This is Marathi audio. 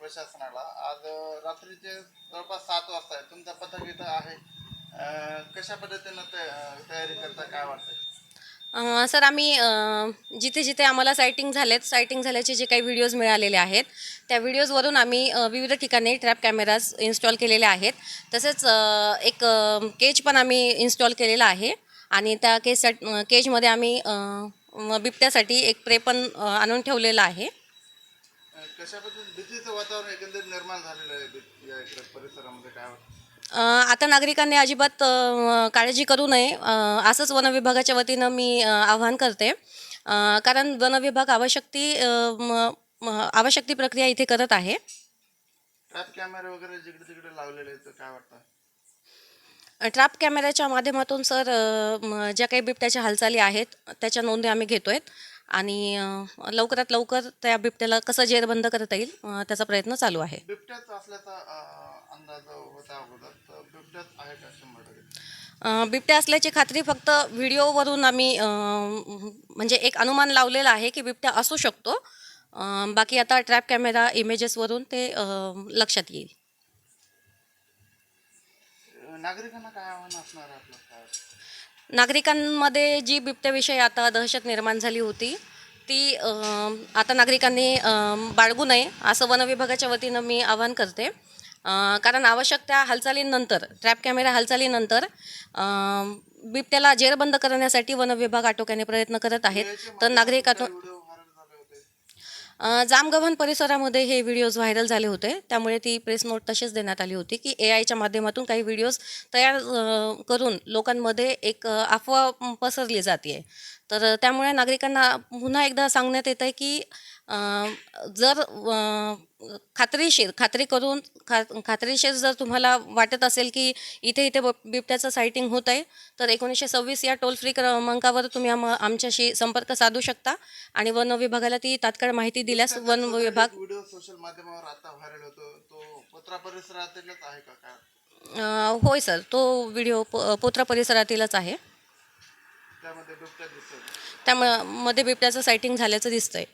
प्रशासनाला. आज रात्रीचे जवळपास सात वाजता आहे. तुमचं पथक इथं आहे. कशा पद्धतीनं तयारी करता? काय वाटतं सर आम्ही जिथे जिथे आम्हाला सायटिंग झालेत सायटिंग झाल्याचे जे काही व्हिडिओज मिळालेले आहेत त्या व्हिडिओजवरून आम्ही विविध ठिकाणी ट्रॅप कॅमेराज इन्स्टॉल केलेले आहेत. तसेच एक केज पण आम्ही इन्स्टॉल केलेला आहे. आणि त्या केजसाठी केजमध्ये आम्ही बिबट्यासाठी एक प्रे पण आणून ठेवलेला आहे. कशा पद्धतीने भीतीचं वातावरण एकंदरीत निर्माण झालेलं आहे बी- या इकडे परिसरामध्ये काय वाटतं? अ, आता नागरिकांनी अजिबात अ, काळजी करू नये. अ, असंच वनविभागाच्या वतीनं मी अ, आवाहन करते. अ, कारण वनविभाग आवश्यक ती अ, म- म- आवश्यक ती प्रक्रिया इथे करत आहे. ट्रॅप कॅमेरे वगैरे जिकडे तिकडे लावलेले आहेत तर काय वाटतं? ट्रॅप कॅमेऱ्याच्या माध्यमातून सर अ, म, ज्या काही बिबट्याच्या हालचाली आहेत त्याच्या नोंदी आम्ही घेतो आहेत आणि लवकरात लवकर त्या बिबट्याला कसं जेरबंद करता येईल त्याचा प्रयत्न चालू आहे. बिबट्या असल्याची खात्री फक्त व्हिडिओवरून आम्ही म्हणजे एक अनुमान लावलेला आहे की बिबट्या असू शकतो. बाकी आता ट्रॅप कॅमेरा इमेजेसवरून ते लक्षात येईल. नागरिकांना काय आव्हान असणार नागरिकांमध्ये जी बिबट्याविषयी आता दहशत निर्माण झाली होती ती आता नागरिकांनी बाळगू नये असं वनविभागाच्या वतीनं मी आवाहन करते. कारण आवश्यक त्या हालचालींनंतर ट्रॅप कॅमेरा हालचालीनंतर बिबट्याला जेरबंद करण्यासाठी वनविभाग आटोक्याने प्रयत्न करत आहेत. तर नागरिकातून व्हिडिओ व्हायरल झाले होते अ, जामगव्हाण परिसरामध्ये हे व्हिडिओज व्हायरल झाले होते. त्यामुळे ती प्रेस नोट तशीच देण्यात आली होती की ए आयच्या माध्यमातून काही व्हिडिओज तयार करून लोकांमध्ये एक अफवा पसरली जाते तर त्यामुळे नागरिकांना पुन्हा एकदा सांगण्यात येतं आहे की जर खात्रीशीर खात्री करून खा खात्रीशीर जर तुम्हाला वाटत असेल की इथे इथे ब- बिबट्याचं सायटिंग होत आहे तर एकोणीसशे सव्वीस या टोल फ्री क्रमांकावर तुम्ही आम आमच्याशी संपर्क साधू शकता आणि वन विभागाला ती तात्काळ माहिती दिल्यास वन विभाग व्हिडिओ सोशल माध्यमावर आता व्हायरल होतो. तो पोत्रा परिसरातीलच आहे का होय सर तो व्हिडिओ प पोत्रा परिसरातीलच आहे. त्यामध्ये बिबट्या दिसतोय. त्यामुळे मध्ये बिबट्याचं सायटिंग झाल्याचं दिसतंय.